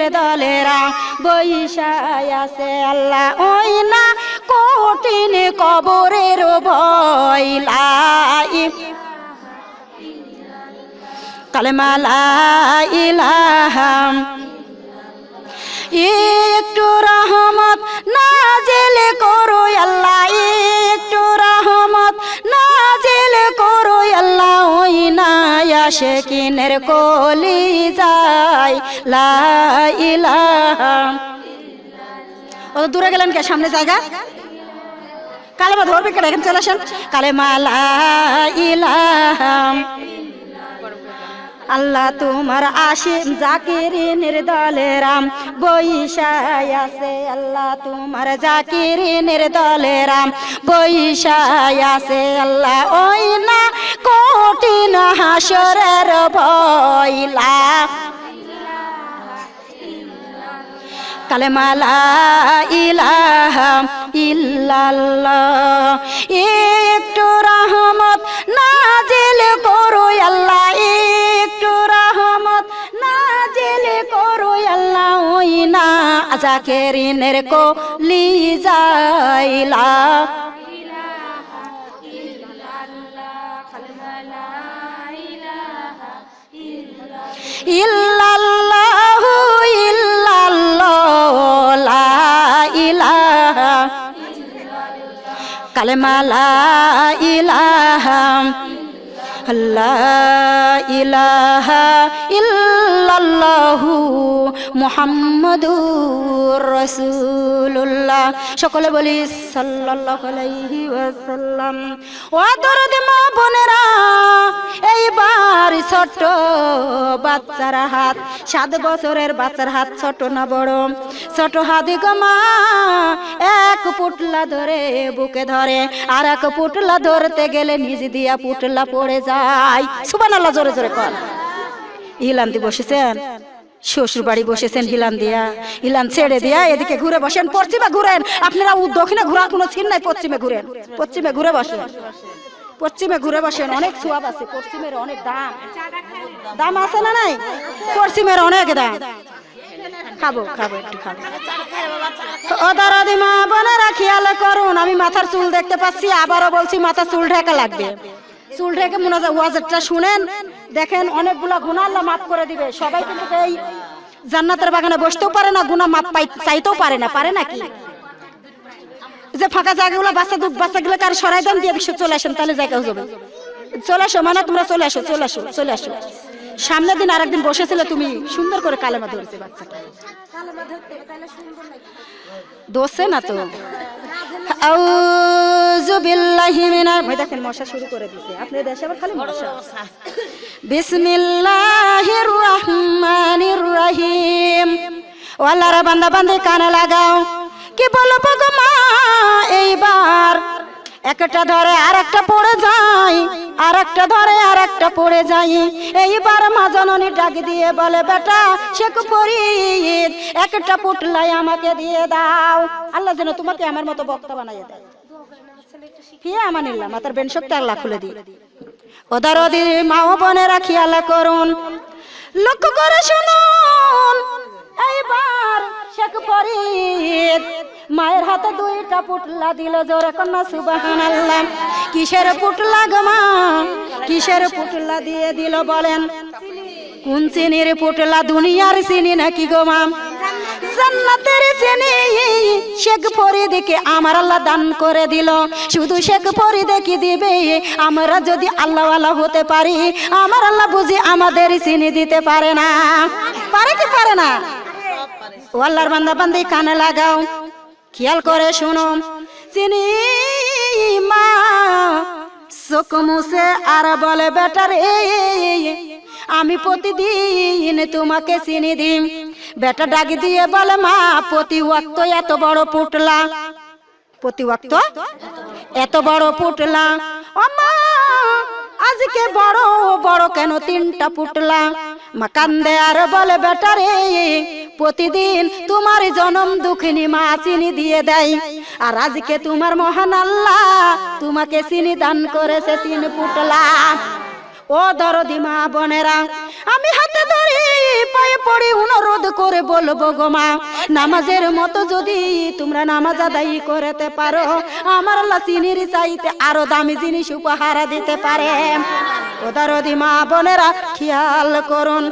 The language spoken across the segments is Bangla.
জাকিরিনের দলেরা বৈশায় আছে আল্লাহ, ওই না কঠিন কবরের ভয়। লাই কালেমা লা ইলাহা একটু রহমত নাজিল করো আল্লাহ, একটু রহমত নাজিল করো আল্লাহ, ওই না আসে কিনের কলি যাই লাইলাম ও, দূরে গেলেন কে? সামনে জায়গা? কালেমা ধরবে কেন এখানে চলে আসেন। কালে মালা ইলাহা আল্লাহ তোমার আসিম জাকিরিনের দলেরাম বৈশায় আছে আল্লাহ তোমার জাকিরিনের দলেরাম বৈশায় আছে আল্লাহ ওই না কঠিন হাসরের ভয়লা কালেমালা ইলাহা ইল্লাল্লাহ। একটু রহমত নাজিল করো, আল্লাহ জাকেরিনের কো লি যাইলা। ইল্লাল্লাহু ইল্লাল্লাহ লা ইলাহা। কালেমা লা ইলাহা। ইলাহা ইল্লাল্লাহু মুহাম্মাদুর সকলে বলি সাল্লাল্লাহু মা বোনেরা, এইবার ছোট বাচ্চার হাত, সাত বছরের বাচ্চার হাত ছোট না বড়। ছোট হাতি গমা এক পুটলা ধরে বুকে ধরে, আর এক পুটলা ধরতে গেলে নিজ দিয়া পুটলা পড়ে যায়। সুবান আল্লাহ জোরে জোরে কর। হিলান্তি বসেছেন শ্বশুর বাড়ি বসেছেন হিলান দিয়া। হিলান ছেড়ে দিয়া এদিকে ঘুরে বসেন, পশ্চিমে ঘুরেন। আপনারা দক্ষিণে ঘোরার কোনো চিন নাই, পশ্চিমে ঘুরেন। পশ্চিমে ঘুরে বসেন। পশ্চিমে ঘুরে বসেন, অনেক সোয়াব আছে, পশ্চিমের অনেক দাম। দাম আছে না নাই? পশ্চিমের অনেক দাম। খাব খাব, একটু খাব। ও দারাদি বোনেরা, খেয়াল করুন, আমি মাথার চুল দেখতে পাচ্ছি, আবারও বলছি মাথার চুল ঢাকা লাগবে। চুল ঢেকে মনে হয় ওয়াজটা শুনেন দেখেন অনেকগুলা গুণা আল্লাহ মাফ করে দিবে। সবাই কিন্তু এই জান্নাতের বাগানে বসতেও পারে না গুণা মাপ পাই চাইতেও পারে না পারে নাকি? যে ফাঁকা জায়গাগুলো বাচ্চা দুধ বাচ্চাগুলো কার সরাই দেন দিয়ে দিচ্ছে চলে আসেন তাহলে জায়গা হয়ে যাবে। চলে আসো মানে তোমরা চলে আসো চলে আসো চলে আসো। সামনের দিন আর একদিন বসেছিলে তুমি সুন্দর করে কালেমা ধরেছে বাচ্চাটা দোষে না তো আউযু বিল্লাহি মিনার ভাই দেখেন মশা শুরু করে দিছে। আপনি দেশে আবার খালি মশা। বিসমিল্লাহির রহমানির রহিম। ও আল্লাহর বান্দা বান্দে কানে লাগাও। কি বলব গো মা এইবার একটা ধরে আর একটা পড়ে যায় আর একটা ধরে আর একটা পড়ে যায়। এইবার মা জননী ডাক দিয়ে বলে বেটা শেখ ফরিদ একটা পুটলাই আমাকে দিয়ে দাও। আল্লাহ যেন তোমাকে আমার মতো বক্তা বানাইয়ে দেয়। ফিয়া আমানিল্লাহ মাতার বেন শক্তি আল্লাহ খুলে দিই। ওদার ওদের মা ও বোনেরা খেয়াল করুন। লক্ষ্য করে শুনুন এইবার শেখ ফরিদ মায়ের হাতে দুইটা পুটলা দিল জোরে কন্যা সুবাহান আল্লাহ কিসের পুটলা গো মা? কিসের পুটলা দিয়ে দিল বলেন? কোন চিনির পুটলা? দুনিয়ার চিনি নাকি গো মা? জান্নাতের চিনি শেখ ফরিদকে আমার আল্লাহ দান করে দিল। শুধু শেখ ফরিদে কি দিবে, আমরা যদি আল্লাহওয়ালা হতে পারি, আমার আল্লাহ বুঝি আমাদের চিনি দিতে পারে না। পারে কি পারে না? ও আল্লাহর বান্দা বান্দি কানে লাগাও, খেয়াল করে শুনো। চিনি মা, চোখ মুছে আর বলে বেটার আমি প্রতিদিন তোমাকে চিনি দিই বেটা ডাকি দিয়ে বলে মা, প্রতি ওয়াক্ত এত বড় পুটলা। প্রতি ওয়াক্ত? এত বড় পুটলা। আজকে বড় বড় কেন তিনটা পুটলা? মা কান্দে আর বলে, বেটা রে, প্রতিদিন তোমার জনম দুঃখিনী মা চিনি দিয়ে দেয়। আর আজকে তোমার মহান আল্লাহ তোমাকে চিনি দান করেছে তিন পুটলা। ও দরদি মা বোনেরা, আমি হাতে ধরি পায়ে পড়ে অনুরোধ করে বলব গো মা, নামাজের মতো যদি তোমরা নামাজ আদায় করতে পারো, আমার আল্লাহ চাইতে আরও দামি জিনিস উপহার দিতে পারে। ও দরদি মা বোনেরা, খেয়াল করুন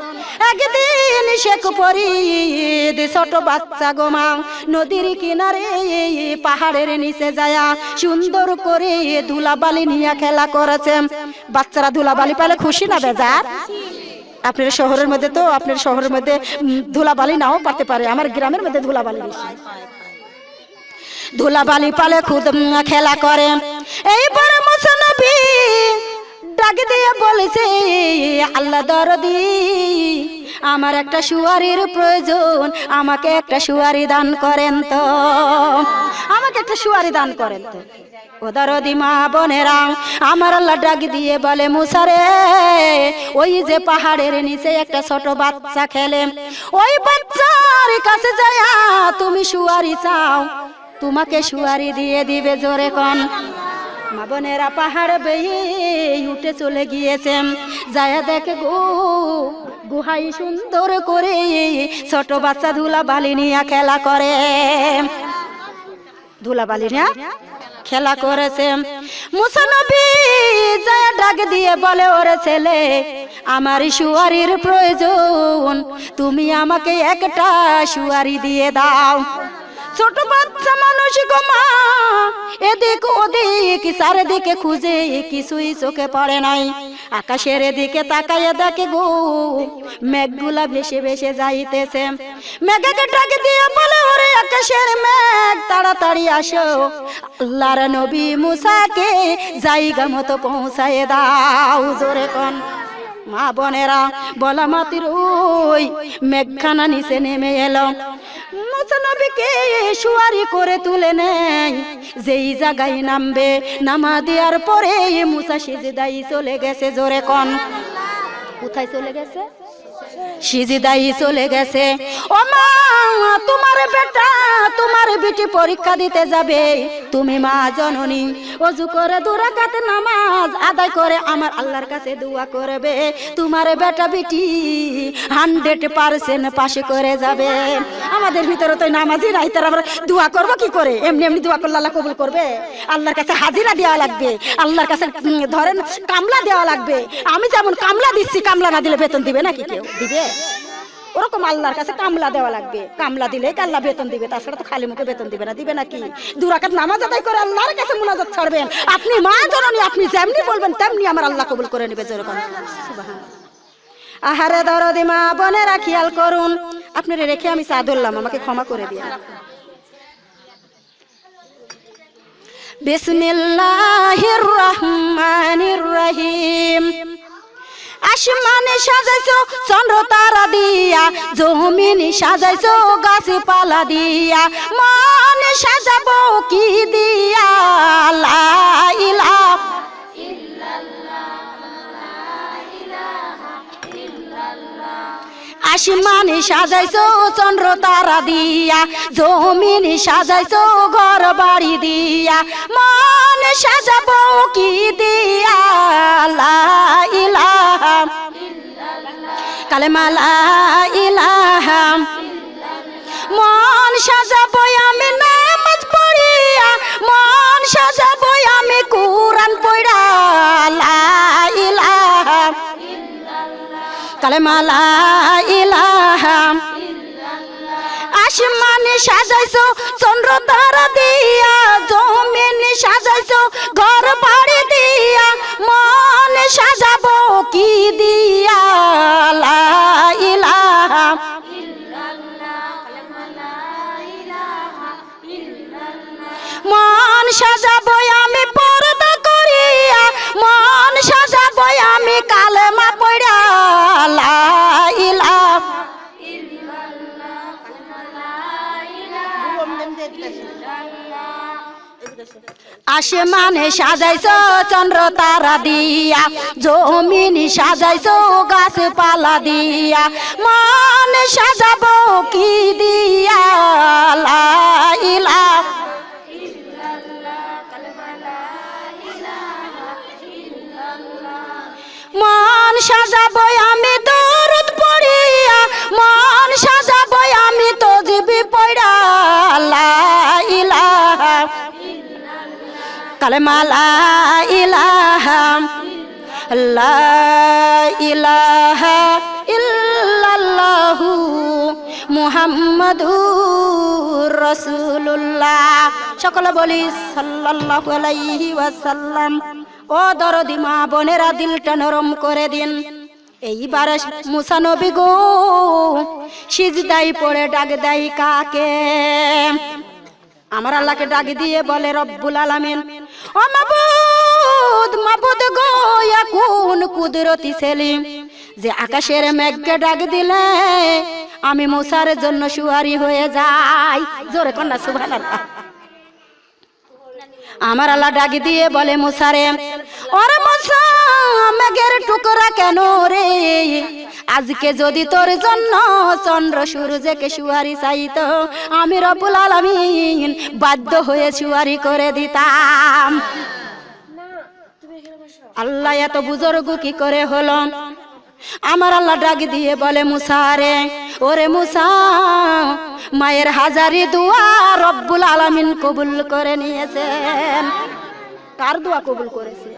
একদিন শেখ পরিদ ছোট বাচ্চা গো মা, নদীর কিনারে পাহাড়ের নিচে যায়া সুন্দর করে ধুলাবালি নিয়ে খেলা করেছে। বাচ্চারা ধুলাবালি পেলে খুশি না বেজার? আপনার শহরের মধ্যে তো, আপনার শহরের মধ্যে ধুলাবালি নাও পারতে পারে, আমার গ্রামের মধ্যে ধুলাবালি বেশি। ধুলাবালি পালে খুদ খেলা করে। এই বড় মুসনবী ডাক দিয়ে বলেছে, আল্লাহ দরদি, আমার একটা সুয়ারির প্রয়োজন, আমাকে একটা সুয়ারি দান করেন তো। আমাকে একটা সুয়ারি দান করেন তো। ও দরদি মা বোনেরা, আমার আল্লাহ ডাক দিয়ে বলে মুসারে ওই যে পাহাড়ের নিচে একটা ছোট বাচ্চা খেলে, ওই বাচ্চার কাছে যায় তুমি সুয়ারি চাও, তোমাকে সুয়ারি দিয়ে দিবে জোরে কন। মা বোনেরা পাহাড় বেয়ে উঠে চলে গিয়েছে যায় দেখে গো গুহাই সুন্দর করে ছোট বাচ্চা ধুলা বালি নিয়ে খেলা করে। ধুলা বালি নিয়ে খেলা করেছে। মুসানবী যায় ডাক দিয়ে বলে, ওরে ছেলে, আমার সুয়ারির প্রয়োজন, তুমি আমাকে একটা সুয়ারি দিয়ে দাও। ছোট বাচ্চা মানুষ গো মা, এদিক ওদিক চারিদিকে খুঁজে কিছুই চোখে পড়ে নাই। আকাশের দিকে তাকাইয়া দেখে গো, মেঘগুলা ভেসে ভেসে যাইতেছে। মেঘাকে ডাক দিয়ে বলে, ওরে আকাশের মেঘ, তাড়াতাড়ি আসো। আল্লাহর নবী মুসাকে জায়গা মতো পৌঁছায় দাও জোরে কোন। মা বোনেরা, বলা মাতির ওই মেঘখানা নিচে নেমে এলো। মুসানবীকে সুয়ারি করে তুলে নেয়। যেই জায়গায় নামবে নামা দেওয়ার পরে মুসা সিজদাই চলে গেছে জোরে কন। কোথায় চলে গেছে? সিজিদাই চলে গেছে। ও মা, তোমার বেটা, তোমার বেটি পরীক্ষা দিতে যাবে। তুমি মা জননী, অজু করে নামাজ আদায় করে আমার আল্লাহর কাছে দোয়া করবে। তোমার বেটা বেটি হান্ড্রেড পার্সেন্ট পাশে করে যাবে। আমাদের ভিতরে তো নামাজি নাই, তার আমরা দোয়া করব কি করে? এমনি এমনি দোয়া করলে আল্লাহ কবুল করবে। আল্লাহর কাছে হাজিরা দেওয়া লাগবে। আল্লাহর কাছে ধরেন কামলা দেওয়া লাগবে। আমি যেমন কামলা দিচ্ছি, কামলা না দিলে বেতন দিবে নাকি কেউ? দিবে? ওরকম আল্লাহর কাছে কামলা দেওয়া লাগবে। কামলা দিলে আল্লাহ বেতন দিবে, তাছাড়া তো খালি মুখে বেতন দিবে না, দিবে নাকি দুরাকাত নামাজ আদায় করে আল্লাহর কাছে মুনাজাত ছাড়বেন। আপনি মা জননী, আপনি যেমনি বলবেন, তেমনি আমার আল্লাহ কবুল করে নেবে যেরকম। আহারে দরদি মা বোনেরা খেয়াল করুন। আপনারা রেখে আমি চা ধরলাম, আমাকে ক্ষমা করে দিন। বিসমিল্লাহির রহমানির রহিম। আসমানে সাজাইছো চন্দ্র তারা দিয়া জমিনে সাজাইছো গাছপালা দিয়া মনে সাজাবো কি দিয়া? লা আসমানে সাজাইছো, চন্দ্র তারা দিয়া। জমিনে সাজাইছো, ঘর বাড়ি দিয়া। মন সাজাবো কি দিয়া? লা ইলাহা কালেমা লা ইলাহা মন সাজাবো আমি নামাজ পড়িয়া। মন সাজাবো আমি কোরআন পড়া। কালেমা লা ইলাহা আসমানে সাজাইছো চন্দ্র তারা দিয়া, জমিনে সাজাইছো ঘর বাড়ি দিয়া, মনে সাজাবো কি দিয়া? লা ইলাহা। মন সাজাবো আসমানে সাজাইছো চন্দ্র তারা দিয়া জমিনে সাজাইছো গাছপালা দিয়া। মন সাজাবো কি দিয়া? কালেমা লা ইলাহা লা ইলাহা ইল্লাল্লাহু মুহাম্মাদুর রাসূলুল্লাহ। সকলে বলি সাল্লাল্লাহু আলাইহি ওয়াসাল্লাম। ও দরদি মা বোনেরা, দিলটা নরম করে দিন। এইবার মুসা নবী গো সিজদাই পড়ে ডাক দেয় কাকে? আমার আল্লাহকে ডাক দিয়ে বলে, রব্বুল আলামিন। ও মাবুদ মাবুদ গো কোন কুদরতি সেলিম, যে আকাশের মেঘকে ডাক দিলে আমি মুসার জন্য সুয়ারি হয়ে যাই। জোরে কন্যা, সুবহানাল্লাহ। আমার আল্লাহ ডাক দিয়ে বলে, মুসারে, ওরে মুসা, মেঘের টুকরা কেন রে? আজকে যদি তোর জন্য চন্দ্র সূর্যকে সুয়ারি চাইতো, আমি রবুল আলামিন বাধ্য হয়ে সুয়ারি করে দিতাম। আল্লাহ এত বুজুর্গ কি করে হলো? আমার আল্লাহ ডাক দিয়ে বলে মুসারে ওরে মুসা, মায়ের হাজারি দুয়া রব্বুল আলামিন কবুল করে নিয়েছেন। কার দোয়া কবুল করেছে?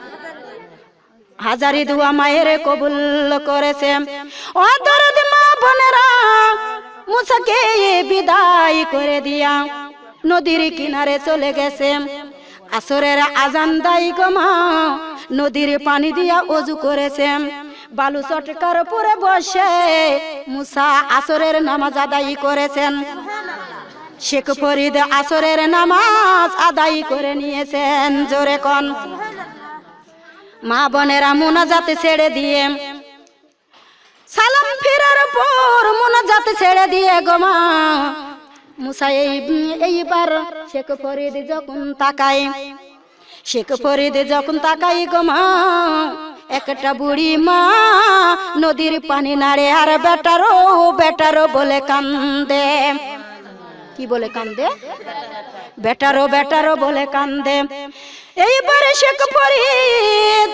হাজারি দুয়া মায়ের কবুল করেছে ও দরদ মা বোনেরা, মুসাকে বিদায় করে দিয়া নদীর কিনারে চলে গেছে আসরের আজান দাই গমা নদীর পানি দিয়া অজু করেছে বালু চটকার উপরে বসে মুসা আসরের নামাজ আদায় করেছেন। শেখ ফরিদ আসরের নামাজ আদায় করে নিয়েছেন জোরে কন। মা বোনেরা মোনাজাতে ছেড়ে দিয়ে। সালাম ফেরার পর মোনাজাতে ছেড়ে দিয়ে গো মা। মুসা এই এইবার শেখ ফরিদ যখন তাকায়, শেখ ফরিদ যখন তাকাই গো মা, একটা বুড়ি মা নদীর পানি নাড়ে আর বেটারো বেটারো বলে কান্দে। কি বলে কান্দে? বেটারো বেটারো বলে কান্দে। এইবারে শেখ ফরিদ,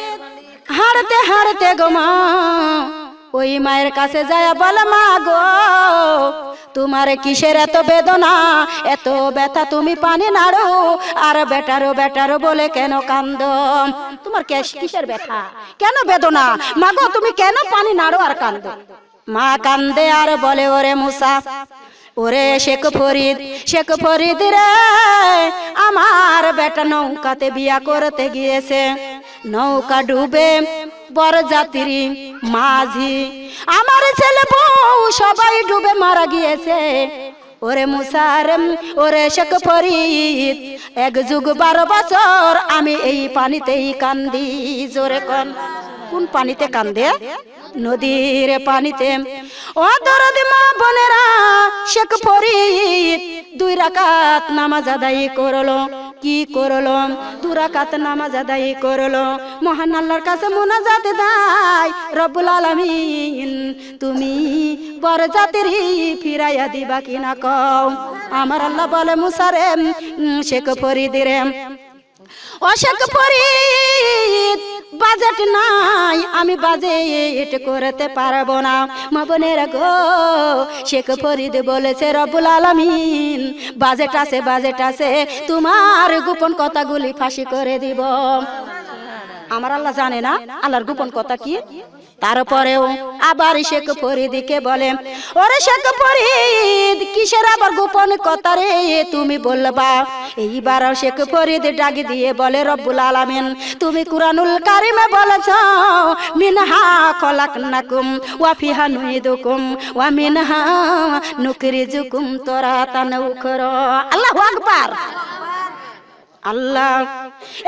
হারতে হারতে গোমা ওই মায়ের কাছে যায় বলে মা গো, তোমার কিসের এত বেদনা, এত ব্যথা তুমি পানি নাড়ো, আর বেটারো বেটারো বলে কেন কান্দ? তোমার কেস- কিসের ব্যথা? কেন বেদনা? মা গো, তুমি কেন পানি নাড়ো আর কান্দ? মা কান্দে আর বলে, ওরে মুসা, ওরে শেখ ফরিদ শেখ ফরিদ রে বেটা নৌকাতে বিয়া করতে গিয়েছে। নৌকা ডুবে বড় যাত্রী, মাঝি, আমার ছেলে বউ সবাই ডুবে মারা গিয়েছে। ওরে মুসার ওরে শেখ ফরিদ, এক যুগ বারো বছর আমি এই পানিতেই কান্দি। জোরে কন, কোন পানিতে কান্দে? নদীর পানিতে। ও দরদি মা বোনেরা, শেখ ফরিদ দুই রাকাত নামাজ আদায় করল। কি করল দুরাকাত নামাজ আদায় করল। মহান আল্লাহর কাছে মোনাজাত দাই রব্বুল আলামিন, তুমি বড় জাতির ফিরাইয়া দিবা কিনা কও? আমার আল্লাহ বলে মুসারে শেখ ফরিদিরে অশেখ ফরিদ বাজেট নাই, আমি বাজে এট করতে পারব না। মা বোনের গো, শেখ ফরিদ বলেছে রবুল আলমিন, বাজেট আছে বাজেট আছে, তোমার গোপন কথাগুলি ফাঁসি করে দিব। আমার আল্লাহ জানে না, আল্লাহর গোপন কথা কি? তারপরেও আবার শেখ ফরিদকে বলে, ওরে শেখ ফরিদ, কিসের আবার গোপন কথা রে? তুমি বলবা, এইবার শেখ ফরিদ ডাক দিয়ে বলে, রব্বুল আলামিন, তুমি কুরআনুল কারিমে বলেছ, মিনহা খলাকনাকুম ওয়া ফিহা নুইদুকুম ওয়া মিনহা নুকরিজুকুম তরাতান উখরা আল্লাহু আকবার। আল্লাহ।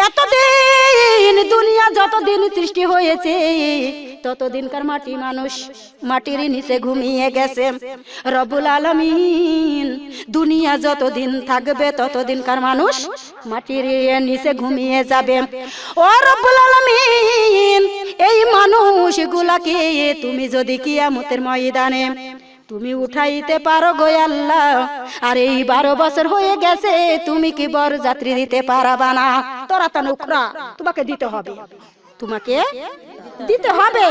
এতদিন দুনিয়া যতদিন সৃষ্টি হয়েছে, ততদিনকার মাটি মানুষ মাটির নিচে ঘুমিয়ে গেছে। রবুল আলমিন, দুনিয়া যতদিন থাকবে, ততদিনকার মানুষ মাটির নিচে ঘুমিয়ে যাবে। ও রবুল আলমিন, এই মানুষগুলাকে তুমি যদি কিয়ামতের ময়দানে তুমি উঠাইতে পারো গো আল্লাহ। আর এই বারো বছর হয়ে গেছে, তুমি কি বর যাত্রী দিতে পারাবা না? তোরা তা নুখরা তোমাকে দিতে হবে। তোমাকে দিতে হবে।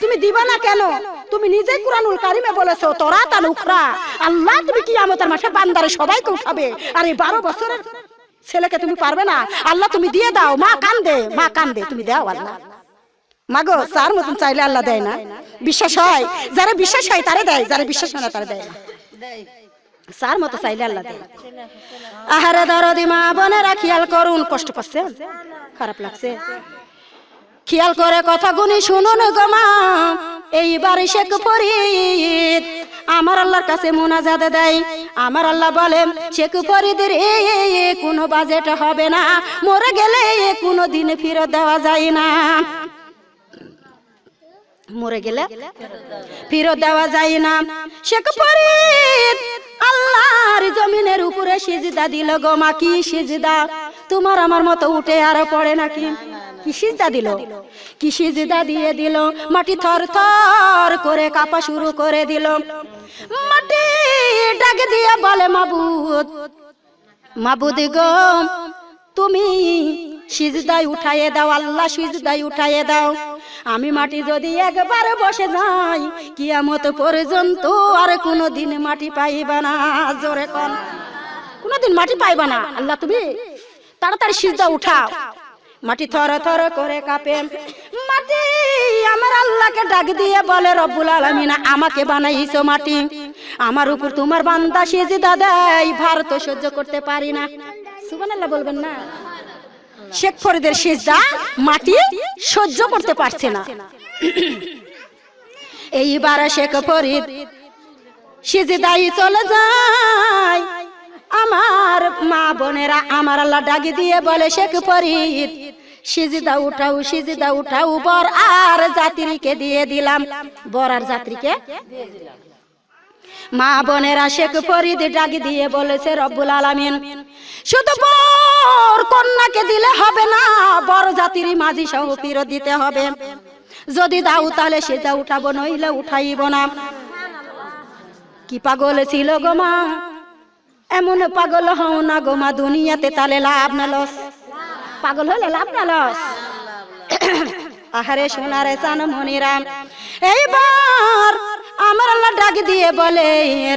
তুমি দিবা না কেন? তুমি নিজেই কুরআনুল কারিমে বলেছ, তোরা তা নুখরা আল্লাহ তুমি কি আমাদের মাসে বান্দারে সবাইকে উঠাবে। আর এই বারো বছরের ছেলেকে তুমি পারবে না। আল্লাহ তুমি দিয়ে দাও, মা কান্দে মা কান্দে। তুমি দাও আল্লাহ। মাগো চার মতন চাইলে আল্লাহ দেয় না। বিশ্বাস হয় যারা বিশ্বাস হয় তারা দেয় যারা বিশ্বাস হয় না তারা দেয় না। চার মতো চাইলে আল্লাহ দেয় আহারে দরদি মা বোনেরা খেয়াল করুন কষ্ট পাচ্ছে। খারাপ লাগছে। খেয়াল করে কথা গুনি শুনুন গো মা এইবার শেখ ফরিদ আমার আল্লাহর কাছে মোনাজাত দেয়। আমার আল্লাহ বলেন শেখ ফরিদের এ কোনো বাজেট হবে না। মরে গেলে কোনো দিন ফিরত দেওয়া যায় না। মরে গেলে? ফিরত দেওয়া যায় না। শেখ ফরিদ আল্লাহর জমিনের উপরে সিজদা দিল গো মা কি সিজদা? তোমার আমার মতো উঠে আর পড়ে নাকি কি? সিজদা দিল? কি সিজদা দিয়ে দিল? মাটি থর থর করে কাপা শুরু করে দিল। মাটি ডাক দিয়ে বলে মাবুদ মাবুদ গো তুমি সিজদাই উঠাইয়ে দাও আল্লাহ সিজদাই উঠাইয়ে দাও। আমি মাটি যদি একবার বসে যাই, কিয়ামত পর্যন্ত আর কোনো দিন মাটি পাইবা না, জোরে কন। কোনোদিন মাটি পাইবা না, আল্লাহ তুমি তাড়াতাড়ি সিজদা উঠাও। মাটি থর থর করে কাঁপে। মাটি আমার আল্লাহকে ডাক দিয়ে বলে, রব্বুল আলামিন, আমাকে বানাইছো মাটি। আমার উপর তোমার বান্দা সিজদা দেয়, ভার তো সহ্য করতে পারি না। সুবহানাল্লাহ বলবেন না। শেখ ফরিদের সিজদা মাটি সহ্য করতে পারছে না। এইবার শেখ ফরিদ সিজদাই চলে যায়। আমার মা বোনেরা আমার আল্লাহ ডাকি দিয়ে বলে শেখ ফরিদ সিজদা উঠাও সিজদা উঠাও, বর আর যাত্রীকে দিয়ে দিলাম। বর আর যাত্রীকে মা বোনেরা শেখ ফরিদ ডাকি দিয়ে বলেছে, রব্বুল আলামিন, শুধু বর কন্যাকে দিলে হবে না। বড় জাতির মাঝি সহ ফিরত দিতে হবে। যদি দাও তাহলে সেটা উঠাবো, নইলে উঠাইব না। কি পাগল ছিল গো মা? এমন পাগল হও না গো মা, দুনিয়াতে তাহলে লাভ না লস। পাগল হলে লাভ না লস। আহারে সোনারে চান মনিরাম এইবার আমার আল্লাহ ডাক দিয়ে বলে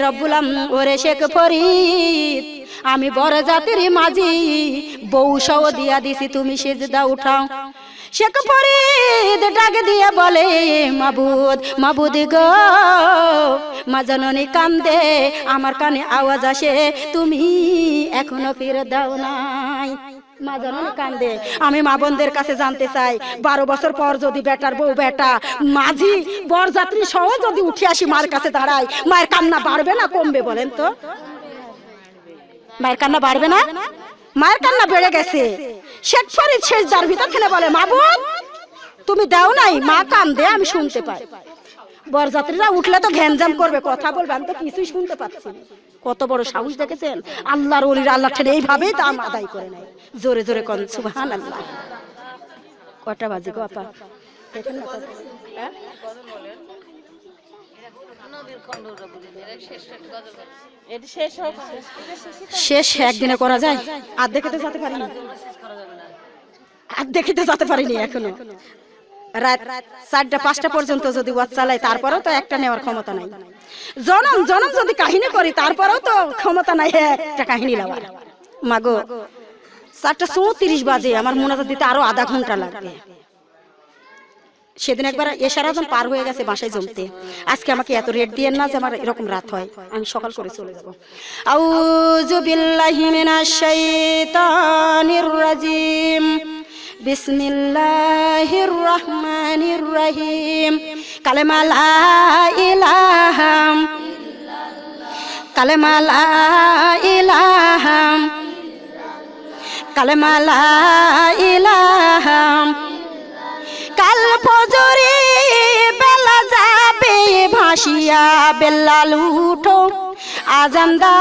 রব্বুলাম ওরে শেখ ফরিদ আমি বড় জাতির মাঝি। বউ সহ দিয়া দিছি, তুমি সেজদা উঠাও। শেখ ফরিদ ডাক দিয়ে বলে, মাবুদ মাবুদ গো, মা জননী কান্দে, আমার কানে আওয়াজ আসে, তুমি এখনও ফিরে দাও নাই। মা জননী কান্দে, আমি মা বোনদের কাছে জানতে চাই, বারো বছর পর যদি বেটার বউ, বেটা, মাঝি, বরযাত্রী সহ যদি উঠে আসি মার কাছে দাঁড়াই, মায়ের কান্না বাড়বে না কমবে বলেন তো? মায়ের কান্না বাড়বে না? মায়ের কান্না বেড়ে গেছে। শেখ ফরিদ শেষ যার ভিতর খেলে বলে মা বোন তুমি দাও নাই, মা কান দে আমি শুনতে পাই। বরযাত্রীরা উঠলে তো ঘ্যানজাম করবে, কথা বলবে, আমি তো কিছুই শুনতে পাচ্ছি কত বড় সাহস দেখেছেন? আল্লাহর ওলির আল্লাহ ঠেলে এইভাবেই দাম আদায় করে নেয়। জোরে জোরে কন সুবহান আল্লাহ কটা বাজে গো আপা? না কত? হ্যাঁ? শেষ, একদিনে করা যায়? আর দেখিতে যেতে পারিনি। আর দেখিতে যেতে পারিনি এখনও। রাত চারটা, পাঁচটা পর্যন্ত যদি ওয়াজ চালাই, তারপরেও তো একটা নেওয়ার ক্ষমতা নাই। জনম জনম যদি কাহিনী করি, তারপরেও তো ক্ষমতা নাই একটা কাহিনী নেওয়ার। মাগো, চারটা চৌত্রিশ বাজে, আমার মোনাজাত দিতে আরও আধা ঘণ্টা লাগবে। সেদিন একবার এশারা যখন পার হয়ে গেছে বাসায় জমতে। আজকে আমাকে এত রেট দিয়ে না যে আমার এরকম রাত হয়। আমি সকাল করে চলে যাব। আউযু বিল্লাহি মিনাশ শাইতানির রাজিম। বিসমিল্লাহির রহমানির রহিম। কালেমা লা ইলাহা কালেমা লা ইলাহা কালেমা লা ইলাহা ফজরে বেলা যাবে ভাসিয়া বেল্লাল উঠো আজান্দা